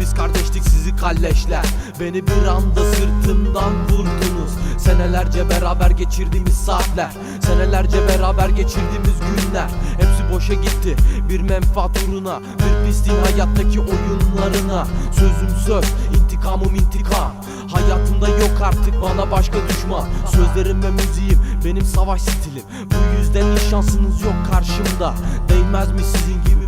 biz kardeştik sizi kalleşler. Beni bir anda sırtımdan vurdunuz. Senelerce beraber geçirdiğimiz saatler. Senelerce beraber geçirdiğimiz günler. Hepsi boşa gitti. Bir menfaat uğruna Bir pisliğin hayattaki oyunlarına. Sözüm söz intikamım intikam. Hayatımda yok artık bana başka düşman. Sözlerim ve müziğim benim savaş stilim. Bu yüzden hiç şansınız yok karşımda. Değmez mi sizin gibi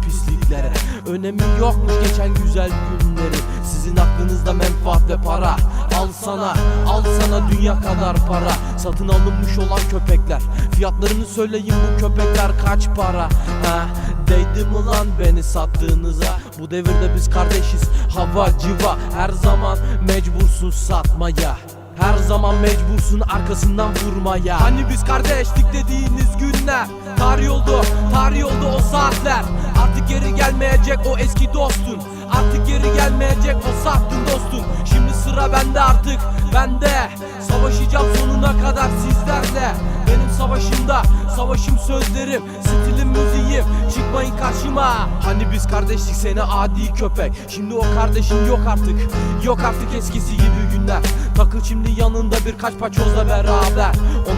pisliklere Önemi yokmuş geçen güzel günleri. Sizin aklınızda menfaat ve para. Al sana al sana dünya kadar para. Satın alınmış olan köpekler. Fiyatlarını söyleyin bu köpekler kaç para? Ha? Değdi mi lan beni sattığınıza? Bu devirde biz kardeşiz. Hava civa Her zaman mecbursun satmaya. Her zaman mecbursun arkasından vurmaya. Hani biz kardeşlik dediğiniz günler? Tarih oldu, tarih oldu o saatler gelmeyecek o eski dostun. Artık geri gelmeyecek o sattın dostun. Şimdi sıra bende artık, bende. Savaşacağım sonuna kadar sizlerle. Benim savaşımda, savaşım sözlerim Stilim müziğim, çıkmayın karşıma. Hani biz kardeşlik seni adi köpek. Şimdi o kardeşin yok artık. Yok artık eskisi gibi günler. Takıl şimdi yanında birkaç paçozla beraber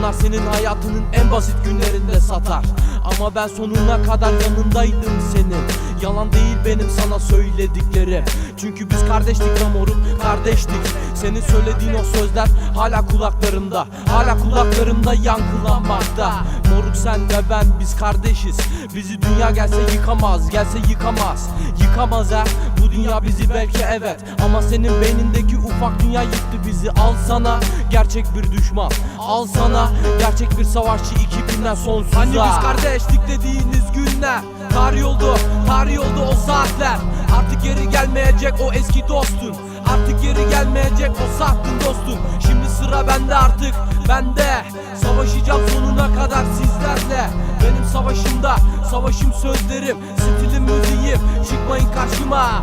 Onlar senin hayatının en basit günlerinde satar. Ama ben sonuna kadar yanındaydım senin. Yalan değil benim sana söylediklerim. Çünkü biz kardeştik lan moruk kardeştik. Senin söylediğin o sözler hala kulaklarımda. Hala kulaklarımda yankılanmakta Moruk sen ve ben biz kardeşiz. Bizi dünya gelse yıkamaz gelse yıkamaz. Yıkamaz ha. Bu dünya bizi belki evet. Ama senin beynindeki ufak dünya yıktı bizi Al sana gerçek bir düşman. Al sana gerçek bir savaşçı iki binden sonsuza. Hani biz kardeşlik dediğiniz günler Tarih oldu, tarih oldu o saatler. Artık geri gelmeyecek o eski dostun Artık geri gelmeyecek o sattın dostun Şimdi sıra bende artık, bende. Savaşacağım sonuna kadar sizlerle. Benim savaşımda, savaşım sözlerim Stilim müziğim, çıkmayın karşıma